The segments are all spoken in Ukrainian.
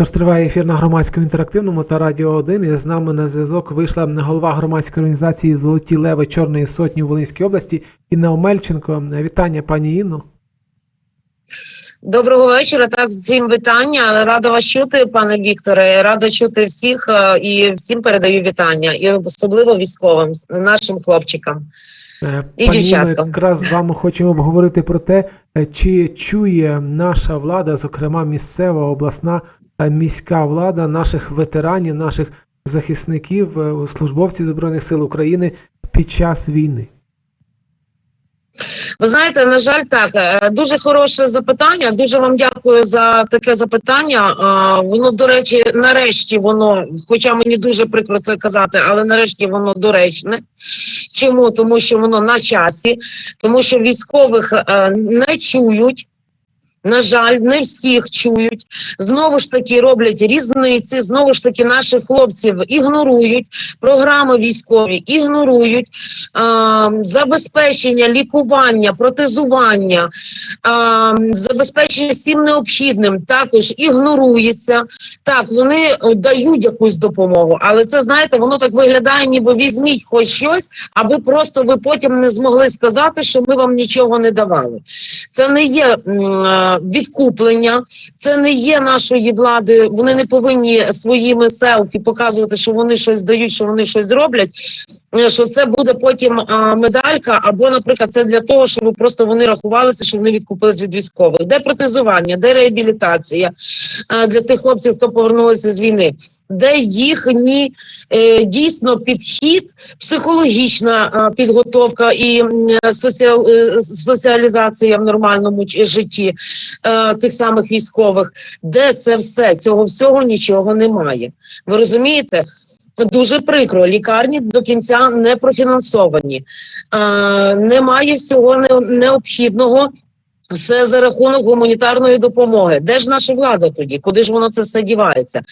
Тож триває ефір на громадському інтерактивному та радіо 1. І з нами на зв'язок вийшла голова громадської організації Золоті Леви Чорної Сотні у Волинській області Інна Омельченко. Вітання, пані Інно. Доброго вечора. Так, всім вітання. Рада вас чути, пане Вікторе. Рада чути всіх е, і всім передаю вітання, і особливо військовим, нашим хлопчикам. Е, І Пані якраз з вами хочемо обговорити про те, е, чи чує наша влада, зокрема місцева, обласна міська влада, наших ветеранів, наших захисників, е, службовців Збройних сил України під час війни. Ви знаєте, на жаль, так е, дуже хороше запитання. Дуже вам дякую за таке запитання. Е, Воно, до речі, нарешті воно, хоча мені дуже прикро це казати, але нарешті воно доречне. Чому? Тому що воно на часі, тому що військових е, не чують. На жаль, не всіх чують. Знову ж таки роблять різниці. Знову ж таки, наших хлопців ігнорують програми військові, ігнорують е, забезпечення, лікування, протезування, е, забезпечення всім необхідним також ігнорується. Так, вони е, дають якусь допомогу, але це знаєте, воно так виглядає, ніби візьміть хоч щось, аби просто ви потім не змогли сказати, що ми вам нічого не давали. Це не є е, відкуплення, це не є нашої влади. Вони не повинні своїми селфі показувати, що вони щось дають, що вони щось роблять. е, Що це буде потім а, медалька, або, наприклад, це для того, щоб просто вони рахувалися, що вони відкупились від військових. Де протезування, де реабілітація е, для тих хлопців, хто повернулися з війни, де їхні е, дійсно підхід, психологічна е, підготовка і соціал, соціалізація в нормальному житті е, тих самих військових, де це все цього всього нічого немає. Ви розумієте? Дуже прикро, лікарні до кінця не профінансовані, е, немає всього необхідного. Все за рахунок гуманітарної допомоги. Де ж наша влада тоді? Куди ж воно це все дівається?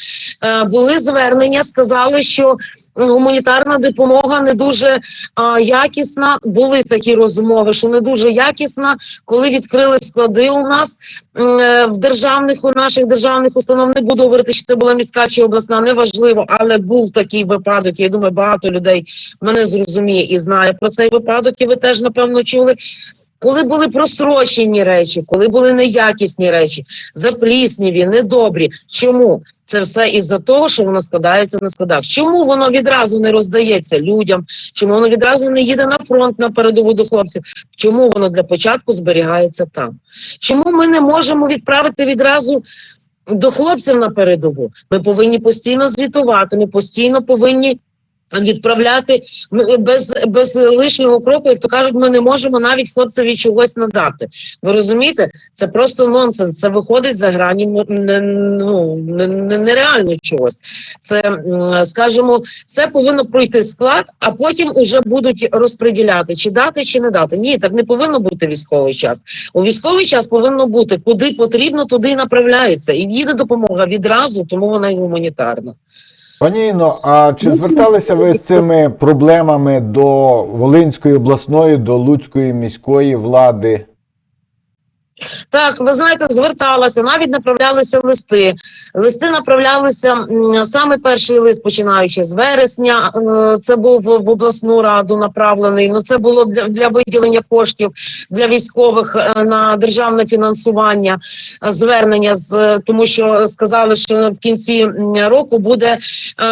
Е, були звернення, сказали, що гуманітарна допомога не дуже а, якісна. Були такі розмови, що не дуже якісна, коли відкрили склади у нас е, в державних у наших державних установ. Не буду говорити, чи це була міська чи обласна, неважливо, але був такий випадок. Я думаю, багато людей мене зрозуміє і знає про цей випадок. І ви теж напевно чули. Коли були просрочені речі, коли були неякісні речі, заплісніві, недобрі. Чому? Це все із-за того, що воно складається на складах. Чому воно відразу не роздається людям? Чому воно відразу не їде на фронт на передову до хлопців? Чому воно для початку зберігається там? Чому ми не можемо відправити відразу до хлопців на передову? Ми повинні постійно звітувати, ми постійно повинні. Відправляти без, без лишнього кроку, як то кажуть, ми не можемо навіть хлопцеві чогось надати. Ви розумієте? Це просто нонсенс. Це виходить за грані ну, не- нереально чогось. Це, скажімо, все повинно пройти склад, а потім уже будуть розподіляти, чи дати, чи не дати. Ні, так не повинно бути військовий час. У військовий час повинно бути куди потрібно, туди і направляється. І їде допомога відразу, тому вона і гуманітарна. Пані Інно, а чи зверталися ви з цими проблемами до Волинської обласної, до Луцької міської влади? Так, ви знаєте, зверталася, навіть направлялися листи. Листи направлялися саме перший лист, починаючи з вересня. е, Це був в обласну раду направлений. Ну це було для, для виділення коштів для військових е, на державне фінансування. е, Звернення з тому, що сказали, що в кінці року буде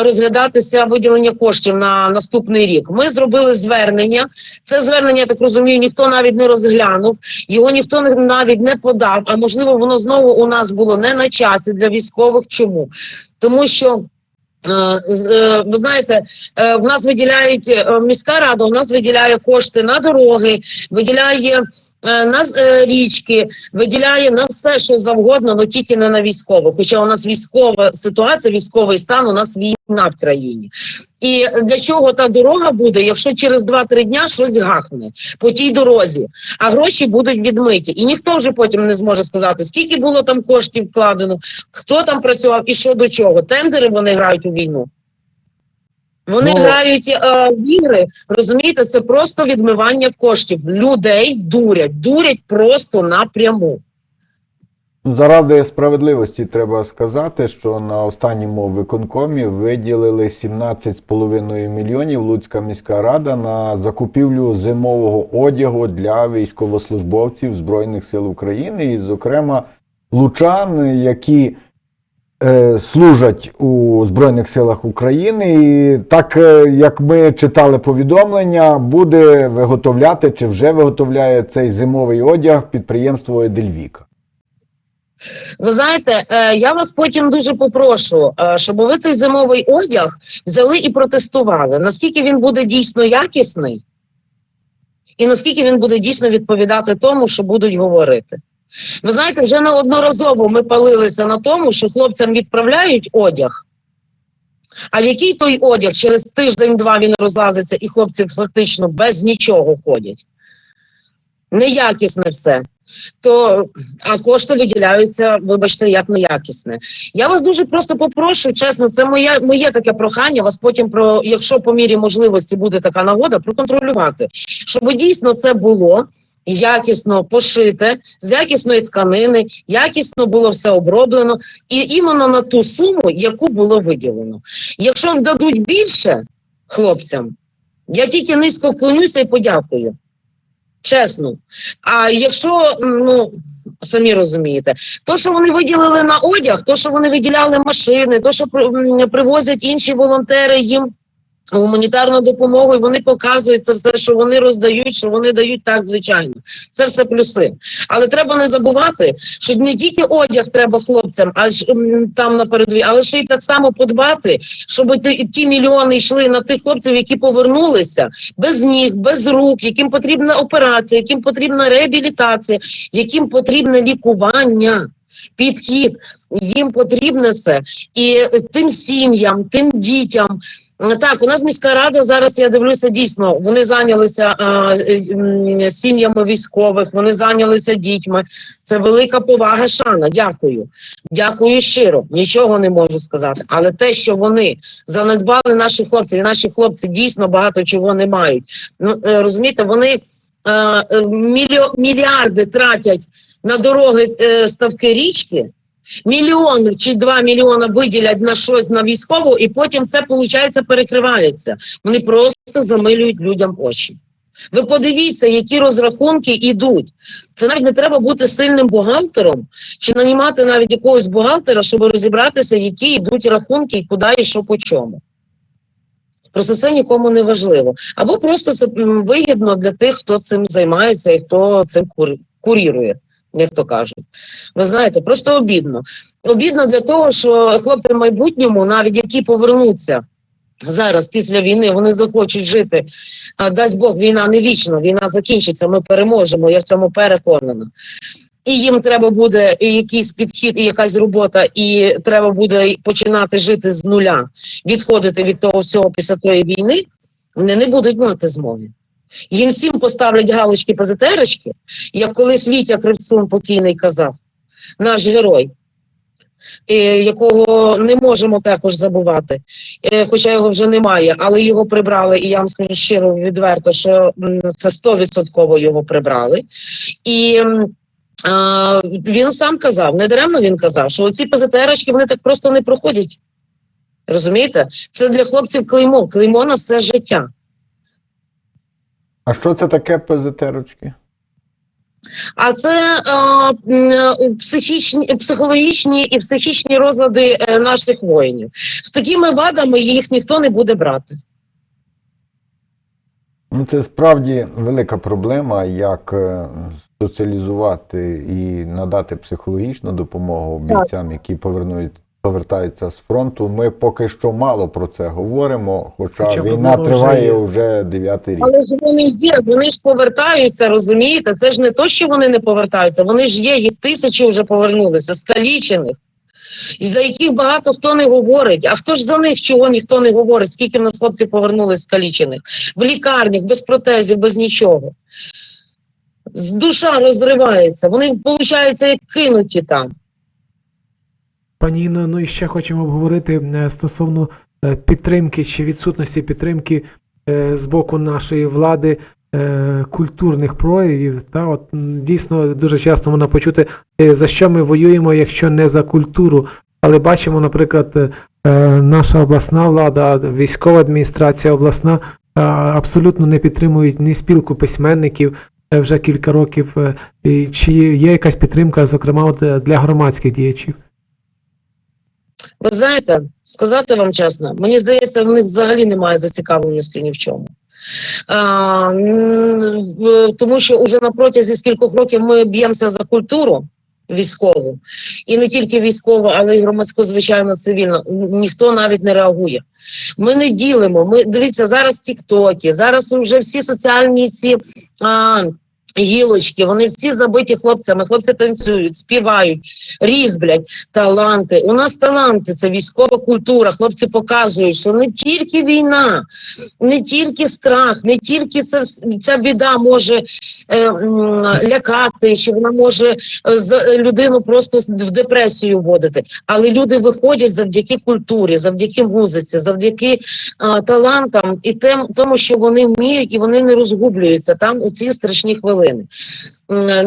розглядатися виділення коштів на наступний рік. Ми зробили звернення. Це звернення, я так розумію, ніхто навіть не розглянув. Його ніхто не- навіть не подав. А можливо, воно знову у нас було не на часі для військових. Чому? Тому що. е, е, Ви знаєте, е, в нас виділяють міська рада, у нас виділяє кошти на дороги, виділяє на річки, виділяє на все, що завгодно, але тільки не на військових. Хоча у нас військова ситуація, військовий стан, у нас війна в країні. І для чого та дорога буде, якщо через 2-3 дня щось гахне по тій дорозі, а гроші будуть відмиті, і ніхто вже потім не зможе сказати, скільки було там коштів вкладено, хто там працював і що до чого. Тендери вони грають у війну. Вони Ну, грають е, в ігри, розумієте, це просто відмивання коштів. Людей дурять, дурять просто напряму. Заради справедливості треба сказати, що на останньому виконкомі виділили 17,5 мільйонів Луцька міська рада на закупівлю зимового одягу для військовослужбовців Збройних сил України, і, зокрема, лучан, які е, служать у Збройних силах України. І так е, як ми читали повідомлення, буде виготовляти чи вже виготовляє цей зимовий одяг підприємство Едельвіка. Ви знаєте, е, я вас потім дуже попрошу, е, щоб ви цей зимовий одяг взяли і протестували, наскільки він буде дійсно якісний, і наскільки він буде дійсно відповідати тому, що будуть говорити. Ви знаєте, вже неодноразово ми палилися на тому, що хлопцям відправляють одяг. А який той одяг через тиждень-два він розлазиться, і хлопці фактично без нічого ходять. Неякісне все то а кошти виділяються, вибачте, як неякісне. Я вас дуже просто попрошу, чесно, це моє, моє таке прохання. Вас потім про, якщо по мірі можливості буде така нагода, проконтролювати, щоб дійсно це було. Якісно пошите з якісної тканини, якісно було все оброблено, і іменно на ту суму, яку було виділено. Якщо дадуть більше хлопцям, я тільки низько вклонюся і подякую. Чесно. А якщо, ну самі розумієте, то, що вони виділили на одяг, то, що вони виділяли машини, то, що привозять інші волонтери їм гуманітарну допомогу, і вони показують це все, що вони роздають, що вони дають так, звичайно. Це все плюси. Але треба не забувати, що не тільки одяг треба хлопцям, а ж там на передовій, але ще й так само подбати, щоб ті, ті мільйони йшли на тих хлопців, які повернулися без ніг, без рук, яким потрібна операція, яким потрібна реабілітація, яким потрібне лікування. Підхід їм потрібне це і тим сім'ям, тим дітям. Так, у нас міська рада зараз. Я дивлюся, дійсно вони зайнялися е, сім'ями військових, вони зайнялися дітьми. Це велика повага. Шана. Дякую. Дякую щиро. Нічого не можу сказати. Але те, що вони занедбали наших хлопців, і наші хлопці дійсно багато чого не мають. Ну е, розумієте, вони е, мільярди тратять на дороги е, ставки річки. Мільйон чи два мільйона виділять на щось на військову, і потім це виходить перекривається. Вони просто замилюють людям очі. Ви подивіться, які розрахунки йдуть. Це навіть не треба бути сильним бухгалтером чи нанімати навіть якогось бухгалтера, щоб розібратися, які йдуть рахунки і куди і що по чому. Просто це нікому не важливо. Або просто це вигідно для тих, хто цим займається і хто цим курірує, як то кажуть. Ви знаєте, просто обідно. Обідно для того, що хлопці в майбутньому, навіть які повернуться зараз після війни, вони захочуть жити. Дасть Бог, війна не вічна, війна закінчиться, ми переможемо, я в цьому переконана. І їм треба буде якийсь підхід, і якась робота, і треба буде починати жити з нуля, відходити від того всього після тої війни. Вони не будуть мати змоги. Їм всім поставлять галочки позитерочки, як колись Вітя Кривцун покійний казав, наш герой, е, якого не можемо також забувати, е, хоча його вже немає, але його прибрали, і я вам скажу щиро відверто, що це стовідсотково його прибрали. І а, він сам казав, не даремно він казав, що оці позитерочки вони так просто не проходять. Розумієте? Це для хлопців клеймо, клеймо на все життя. А що це таке ПЗТ-рочки? А це е, психічні, психологічні і психічні розлади е, наших воїнів. З такими вадами їх ніхто не буде брати. Ну, це справді велика проблема, як е, соціалізувати і надати психологічну допомогу бійцям, які повернують, повертаються з фронту. Ми поки що мало про це говоримо, хоча, Хоча війна вже триває є. вже дев'ятий рік. Але ж вони є, вони ж повертаються, розумієте? Це ж не то, що вони не повертаються, вони ж є, їх тисячі вже повернулися, скалічених, і за яких багато хто не говорить. А хто ж за них чого ніхто не говорить? Скільки в нас хлопців повернулись скалічених? В лікарнях, без протезів, без нічого. З- Душа розривається, вони, виходить, як кинуті там. Пані Інно, ну і ще хочемо обговорити е, стосовно е, підтримки чи відсутності підтримки е, з боку нашої влади культурних проявів. Та, от, дійсно, дуже часто можна почути, за що ми воюємо, якщо не за культуру. Але бачимо, наприклад, наша обласна влада, військова адміністрація обласна абсолютно не підтримують ні спілку письменників вже кілька років. Чи є якась підтримка, зокрема, для громадських діячів? Ви знаєте, сказати вам чесно, мені здається, в них взагалі немає зацікавленості ні в чому. А, тому що уже на протязі скількох років ми б'ємося за культуру військову, і не тільки військову, але й громадську, звичайно, цивільну. Ніхто навіть не реагує. Ми не ділимо. Ми дивіться зараз тіктоки, зараз вже всі соціальні ці. А, Гілочки, вони всі забиті хлопцями. Хлопці танцюють, співають, різблять таланти. У нас таланти це військова культура. Хлопці показують, що не тільки війна, не тільки страх, не тільки це, ця біда може е, лякати, чи вона може е, з- людину просто в депресію вводити. Але люди виходять завдяки культурі, завдяки музиці, завдяки а, талантам і тем, тому, що вони вміють і вони не розгублюються там у ці страшні хвилини. М,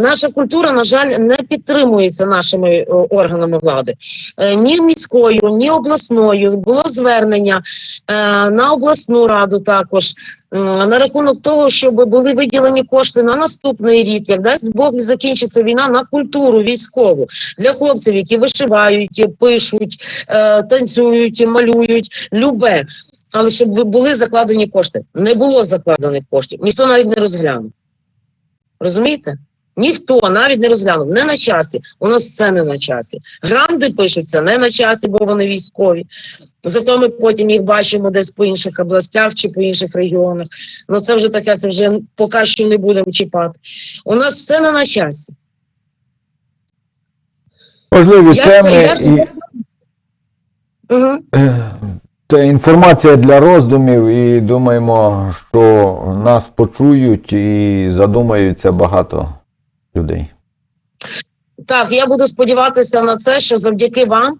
Наша культура, на жаль, не підтримується нашими е, органами влади. Е, Ні міською, ні обласною було звернення е, на обласну раду також на рахунок того, щоб були виділені кошти на наступний рік, як дасть Бог закінчиться війна на культуру військову для хлопців, які вишивають, пишуть, танцюють, малюють, любе. Але щоб були закладені кошти. Не було закладених коштів, ніхто навіть не розглянув. Розумієте? Ніхто навіть не розглянув, не на часі. У нас все не на часі. Гранди пишуться не на часі, бо вони військові. Зато ми потім їх бачимо десь по інших областях чи по інших регіонах. Ну це вже таке, це вже поки що не будемо чіпати. У нас все не на часі. Важливі Я- теми я- і Угу. Це інформація для роздумів, і думаємо, що нас почують і задумаються багато людей. Так, я буду сподіватися на це, що завдяки вам,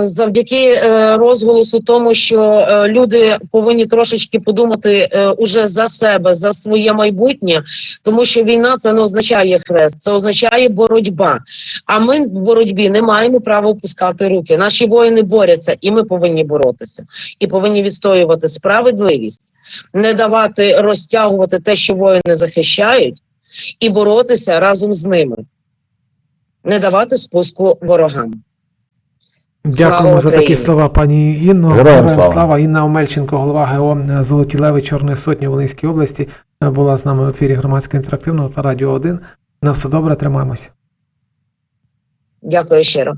завдяки е, розголосу, тому що е, люди повинні трошечки подумати е, уже за себе, за своє майбутнє, тому що війна це не означає хрест, це означає боротьба. А ми в боротьбі не маємо права опускати руки. Наші воїни борються, і ми повинні боротися, і повинні відстоювати справедливість, не давати розтягувати те, що воїни захищають, і боротися разом з ними не давати спуску ворогам. Дякуємо Слава за такі слова, пані Інно. Героям слава! Інна Омельченко, голова ГО Золоті Леви Чорної Сотні у Волинській області, була з нами в ефірі громадського інтерактивного та радіо 1. На все добре, тримаємося. Дякую щиро.